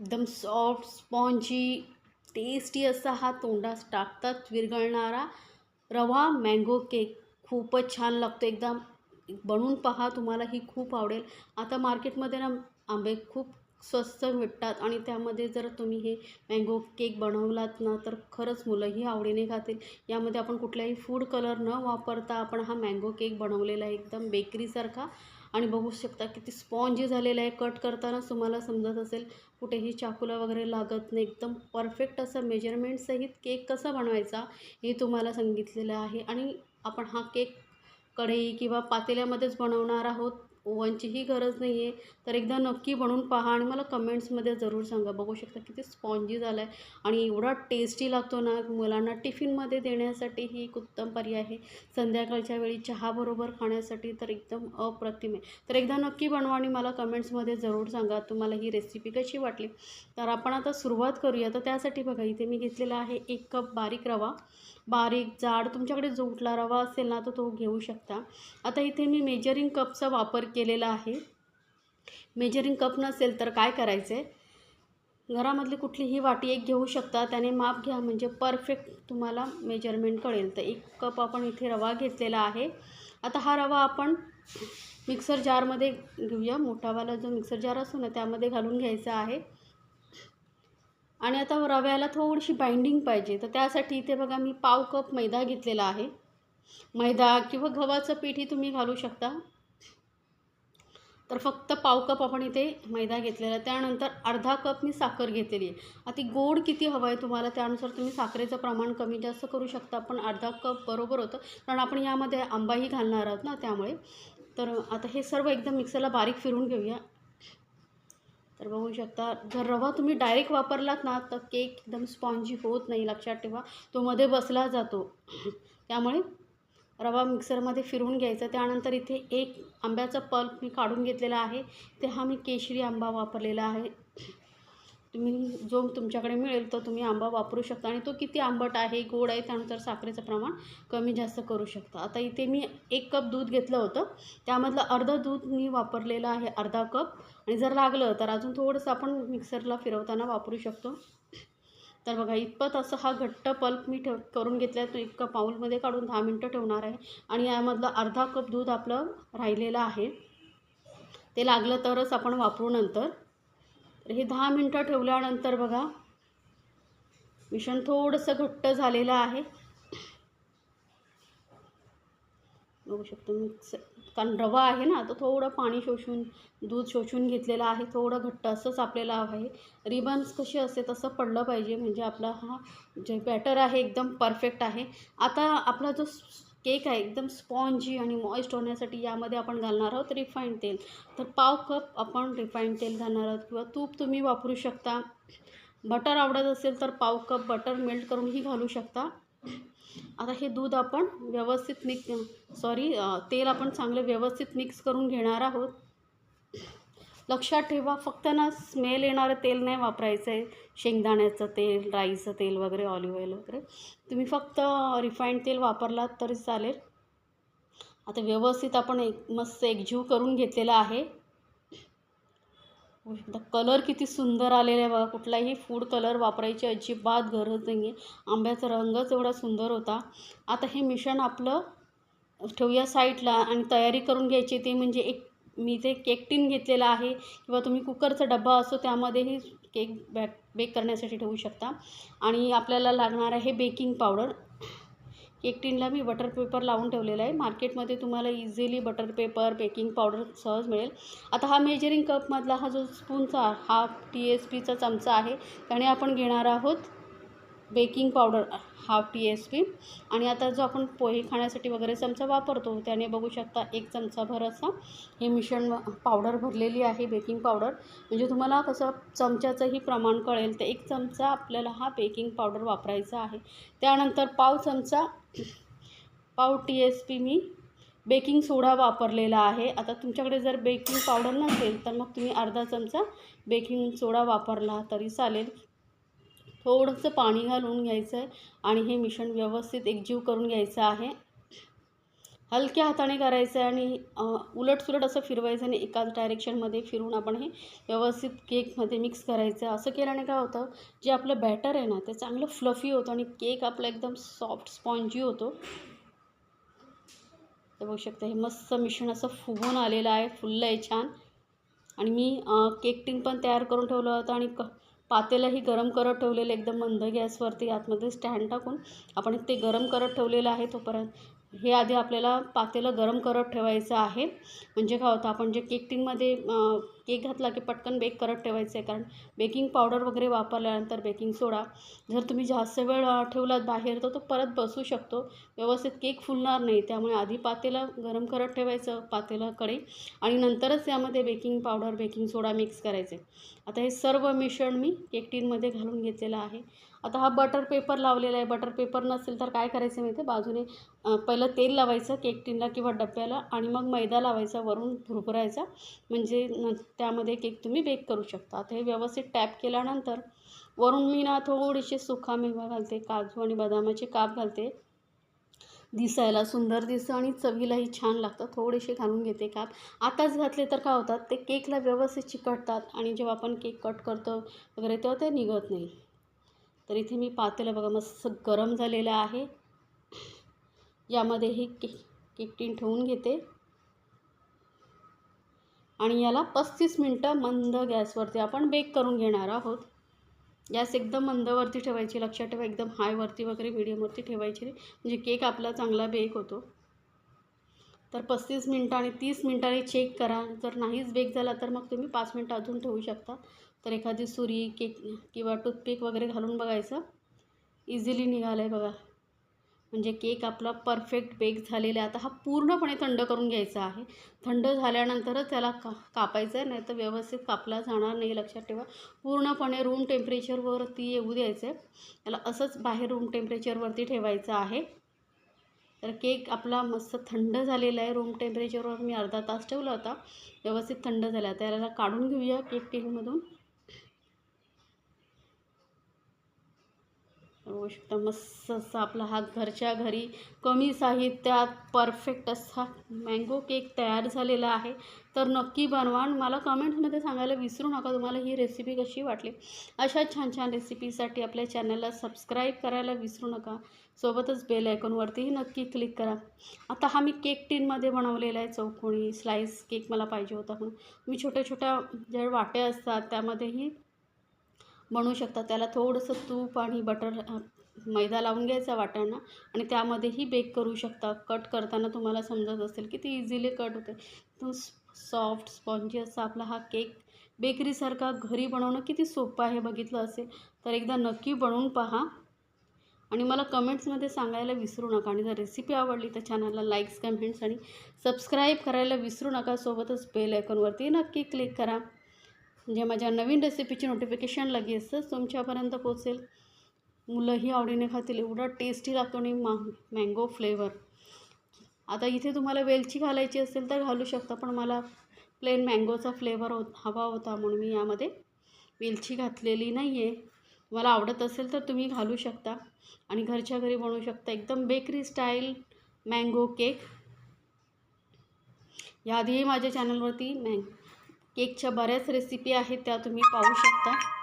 एकदम soft spongy tasty असा हा तोंडात टाकतात विरघळणारा रवा मँगो केक खूपच छान लागतो एकदम. बनवून पहा तुम्हाला ही खूप आवडेल. आता मार्केटमध्ये ना आंबे खूप स्वस्त भेटतात आणि त्यामध्ये जर तुम्ही हे मँगो केक बनवलात ना तर खरंच मुलंही आवडीने खातील. यामध्ये आपण कुठलाही फूड कलर न वापरता आपण हा मँगो केक बनवलेला आहे एकदम बेकरीसारखा आणि बघू शकता किती स्पॉन्जी झालेलं आहे. कट करतानाच तुम्हाला समजत असेल कुठेही चाकूला वगैरे लागत नाही. एकदम परफेक्ट असं मेजरमेंटसहित केक कसा बनवायचा हे तुम्हाला सांगितलेलं आहे. आणि आपण हा केक कढई किंवा पातेल्यामध्येच बनवणार आहोत. ओव्हनचीही गरज नाही आहे तर एकदा नक्की बनवून पहा आणि मला कमेंट्समध्ये जरूर सांगा. बघू शकता किती स्पॉन्जी झाला आहे आणि एवढा टेस्टी लागतो ना मुलांना टिफिनमध्ये देण्यासाठी ही एक उत्तम पर्याय आहे. संध्याकाळच्या वेळी चहाबरोबर खाण्यासाठी तर एकदम अप्रतिम आहे. तर एकदा नक्की बनवा आणि मला कमेंट्समध्ये जरूर सांगा तुम्हाला ही रेसिपी कशी वाटली? तर आपण आता सुरुवात करूया. तर त्यासाठी बघा इथे मी घेतलेला आहे एक कप बारीक रवा. बारीक जाड तुमच्याकडे जो कुठला रवा असेल ना तर तो घेऊ शकता. आता इथे मी मेजरिंग कपचा वापर केलेला आहे. मेजरिंग कप नसेल तर काय करायचं आहे घरामधली कुठलीही वाटी एक घेऊ शकता. त्याने माप घ्या म्हणजे परफेक्ट तुम्हाला मेजरमेंट कळेल. तर एक कप आपण इथे रवा घेतलेला आहे. आता हा रवा आपण मिक्सर जारमध्ये घेऊया. मोठावाला जो मिक्सर जार असतो ना त्यामध्ये घालून घ्यायचा आहे. आणि आता रव्याला थोडीशी बाइंडिंग पाहिजे. तर त्यासाठी इथे बघा मी पाव कप मैदा घेतलेला आहे. मैदा किंवा गव्हाचं पीठही तुम्ही घालू शकता. तर फक्त पाव कप आपण इथे मैदा घेतलेला आहे. त्यानंतर अर्धा कप मी साखर घेतलेली आहे. आता गोड किती हवं आहे तुम्हाला त्यानुसार तुम्ही साखरेचं प्रमाण कमी जास्त करू शकता. पण अर्धा कप बरोबर होतं. कारण आपण यामध्ये आंबाही घालणार आहोत ना त्यामुळे. तर आता हे सर्व एकदम मिक्सरला बारीक फिरून घेऊया. तर बघू शकता जर रवा तुम्ही डायरेक्ट वापरलात ना तर केक एकदम स्पॉन्जी होत नाही लक्षात ठेवा. तो मध्ये बसला जातो. त्यामुळे रवा मिक्सरमध्ये फिरवून घ्यायचा. त्यानंतर इथे एक आंब्याचा पल्प मी काढून घेतलेला आहे. ते हा मी केशरी आंबा वापरलेला आहे. तुम्ही जो तुमच्याकडे मिळेल तो तुम्ही आंबा वापरू शकता आणि तो किती आंबट आहे गोड आहे त्यानंतर साखरेचं प्रमाण कमी जास्त करू शकता. आता इथे मी एक कप दूध घेतलं होतं. त्यामधलं अर्धं दूध मी वापरलेलं आहे अर्धा कप. आणि जर लागलं तर अजून थोडंसं आपण मिक्सरला फिरवताना वापरू शकतो. तर बघा इतपत असं हा घट्ट पल्प मी ठेव करून घेतला आहे तो एका पाऊलमध्ये काढून दहा मिनटं ठेवणार आहे. आणि यामधलं अर्धा कप दूध आपलं राहिलेलं आहे. ते लागलं तरच आपण वापरू नंतर. हे दहा मिनटं ठेवल्यानंतर बघा मिश्रण थोडंसं घट्ट झालेलं आहे. बघू शकतो मिक्स कारण रवा आहे ना तर थोडं पाणी शोषून दूध शोषून घेतलेलं आहे थोडं घट्ट असंच आपल्याला हवं आहे. रिबन्स कसे असते तसं पडलं पाहिजे म्हणजे आपला हा जे बॅटर आहे एकदम परफेक्ट आहे. आता आपला जो केक आहे एकदम स्पॉन्जी आणि मॉइस्ट होण्यासाठी यामध्ये आपण घालणार आहोत रिफाईंड तेल. तर पाव कप आपण रिफाईंड तेल घालणार आहोत किंवा तूप तुम्ही वापरू शकता. बटर आवडत असेल तर पाव कप बटर मेल्ट करूनही घालू शकता. आता हे दूध आपण व्यवस्थित मिक्स सॉरी तेल आपण चांगलं व्यवस्थित मिक्स करून घेणार आहोत. लक्षात ठेवा फक्त ना स्मेल येणारं तेल नाही वापरायचं आहे शेंगदाण्याचं तेल राईचं तेल वगैरे ऑलिव्ह ऑइल वगैरे. तुम्ही फक्त रिफाईंड तेल वापरलात तरी चालेल. आता व्यवस्थित आपण एक मस्त एकजीव करून घेतलेला आहे. कलर किती सुंदर आलेला आहे बघा. कुठलाही फूड कलर वापरायची अजिबात गरज नाही आहे आंब्याचा रंगच एवढा सुंदर होता. आता हे मिश्रण आपलं ठेवूया साईडला आणि तयारी करून घ्यायची. ते म्हणजे एक मी जे केक टीन घेतलेला आहे किंवा तुम्ही कुकरचा डब्बा असतो त्यामध्येही केक बॅक बेक करण्यासाठी ठेवू शकता. आणि आपल्याला लागणार आहे बेकिंग पावडर. केक टीनला मी बटर पेपर लावून ठेवलेला आहे. मार्केटमध्ये तुम्हाला easily butter paper baking powder सहज मिळेल. आता हा मेजरिंग कपमधला हा जो स्पूनचा हा टी एस पीचा चमचा आहे त्याने आपण घेणार आहोत baking powder. Half T S P. आणि आता जो आपण पोहे खाण्यासाठी वगैरे चमचा वापरतो त्याने बघू शकता एक चमचाभर असा हे मिश्रण पावडर भरलेली आहे बेकिंग पावडर. म्हणजे तुम्हाला कसं चमच्याचंही प्रमाण कळेल तर एक चमचा आपल्याला हा बेकिंग पावडर वापरायचा आहे. त्यानंतर पाव चमचा पाव टी एस पी मी बेकिंग सोडा वापरलेला आहे. आता तुमच्याकडे जर बेकिंग पावडर नसेल तर मग तुम्ही अर्धा चमचा बेकिंग सोडा वापरला तरी चालेल. थोडंसं पाणी घालून घ्यायचं आहे आणि हे मिश्रण व्यवस्थित एकजीव करून घ्यायचं आहे. हलक्या हाताने करायचं आहे आणि उलटसुलट असं फिरवायचं आणि एकाच डायरेक्शनमध्ये फिरून आपण हे व्यवस्थित केकमध्ये मिक्स करायचं. आहे असं केल्याने काय होतं जे आपलं बॅटर आहे ना ते चांगलं फ्लफी होतं आणि केक आपला एकदम सॉफ्ट स्पॉन्जी होतो. ते बघू शकता हे मस्त मिश्रण असं फुगून आलेलं आहे. फुललं आहे छान. आणि मी केक टिंग पण तयार करून ठेवलं होतं आणि क पातेलंही गरम करत ठेवलेलं एकदम मंद गॅसवरती आतमध्ये स्टँड टाकून आपण ते गरम करत ठेवलेलं आहे तोपर्यंत. हे आधी आपल्याला पातेलं गरम करत ठेवायचं आहे. म्हणजे काय होतं आपण जे केक टिंगमध्ये केक घातला की पटकन बेक करत ठेवायचं आहे. कारण बेकिंग पावडर वगैरे वापरल्यानंतर बेकिंग सोडा जर तुम्ही जास्त वेळ ठेवलात बाहेर तर तो परत बसू शकतो. व्यवस्थित केक फुलणार नाही. त्यामुळे आधी पातेलं गरम करत ठेवायचं पातेल्याकडे आणि नंतरच यामध्ये baking powder baking soda mix करायचे. आता हे सर्व मिश्रण मी केक टिनमध्ये घालून घेतलेलं आहे. आता हा बटर पेपर लावलेला आहे. बटर पेपर नसेल तर काय करायचं माहिती आहे बाजूने पहिलं तेल लावायचं केक टिनला किंवा डब्याला आणि मग मैदा लावायचा वरून भुरभुरायचा. म्हणजे न त्यामध्ये केक तुम्ही बेक करू शकता. आता हे व्यवस्थित टॅप केल्यानंतर वरून मी ना थोडीशी सुका मेवा घालते काजू आणि बदामाचे काप घालते. दिसायला सुंदर दिसतं आणि चवीलाही छान लागतं. थोडेसे घालून घेते काप. आताच घातले तर काय होतात? ते केकला व्यवस्थित चिकटतात आणि जेव्हा आपण केक कट करतो वगैरे तेव्हा ते निघत नाही. तर इथे मी पातेलं बघा मस्त गरम झालेलं आहे. यामध्ये ही के केक टीन ठेवून घेते. आणि याला पस्तीस मिनटं मंद गॅसवरती आपण बेक करून घेणार आहोत. गॅस एकदम मंदवरती ठेवायची लक्षात ठेवा एकदम हायवरती वगैरे मिडियमवरती ठेवायची म्हणजे केक आपला चांगला बेक होतो. तर पस्तीस मिनटं आणि तीस मिनटांनी चेक करा. जर नाहीच बेक झाला तर मग तुम्ही पाच मिनटं अजून ठेवू शकता. तर एखादी सुरी केक किंवा टूथपिक वगैरे घालून बघायचं. इझिली निघालं आहे बघा. म्हणजे केक आपला परफेक्ट बेक झालेला आहे. आता हा पूर्णपणे थंड करून घ्यायचा आहे. थंड झाल्यानंतरच त्याला का कापायचं आहे नाही तर व्यवस्थित कापला जाणार नाही लक्षात ठेवा. पूर्णपणे रूम टेम्परेचरवरती येऊ द्यायचं आहे त्याला असंच बाहेर रूम टेम्परेचरवरती ठेवायचं आहे. तर केक आपला मस्त थंड झालेला आहे. रूम टेम्परेचरवर मी अर्धा तास ठेवला होता. व्यवस्थित थंड झाला. त्याला काढून घेऊया केक केकमधून बघू शकता मस्त असा आपला हा घरच्या घरी कमी साहित्यात परफेक्ट असा मँगो केक तयार झालेला आहे. तर नक्की बनवा आणि मला कमेंट्समध्ये सांगायला विसरू नका तुम्हाला ही रेसिपी कशी वाटली. अशा छान छान रेसिपीसाठी आपल्या चॅनलला सबस्क्राईब करायला विसरू नका. सोबतच बेल आयकॉनवरतीही नक्की क्लिक करा. आता हा मी केक टीनमध्ये बनवलेला आहे चौकोणी स्लाईस केक मला पाहिजे होता म्हणून. मी छोट्या छोट्या ज्या वाट्या असतात त्यामध्येही बनवू शकता. त्याला थोडंसं तूप आणि बटर मैदा लावून घ्यायचा वाटाणा आणि त्यामध्येही बेक करू शकता. कट करताना तुम्हाला समजत असेल की ती इझिली कट होते तो सॉफ्ट स्पॉन्जी असा आपला हा केक बेकरीसारखा घरी बनवणं किती सोपं आहे बघितलं असेल तर एकदा नक्की बनवून पहा. आणि मला कमेंट्समध्ये सांगायला विसरू नका. आणि जर रेसिपी आवडली तर चॅनलला लाईक्स कमेंट्स आणि सबस्क्राईब करायला विसरू नका. सोबतच बेल आयकॉनवरती नक्की क्लिक करा. म्हणजे माझ्या नवीन रेसिपीची नोटिफिकेशन लगेचच तुमच्यापर्यंत पोचेल मुलंही आवडीने खातील. एवढा टेस्टी लागतो आणि मा मँगो फ्लेवर आता इथे तुम्हाला वेलची घालायची असेल तर घालू शकता पण मला प्लेन मँगोचा फ्लेवर हो हवा होता म्हणून मी यामध्ये वेलची घातलेली नाही आहे मला आवडत असेल तर तुम्ही घालू शकता आणि घरच्या घरी बनवू शकता. एकदम बेकरी स्टाईल मँगो केक याआधीही माझ्या चॅनलवरती मँग केकच्या बऱ्याच रेसिपी आहेत त्या तुम्ही पाहू शकता.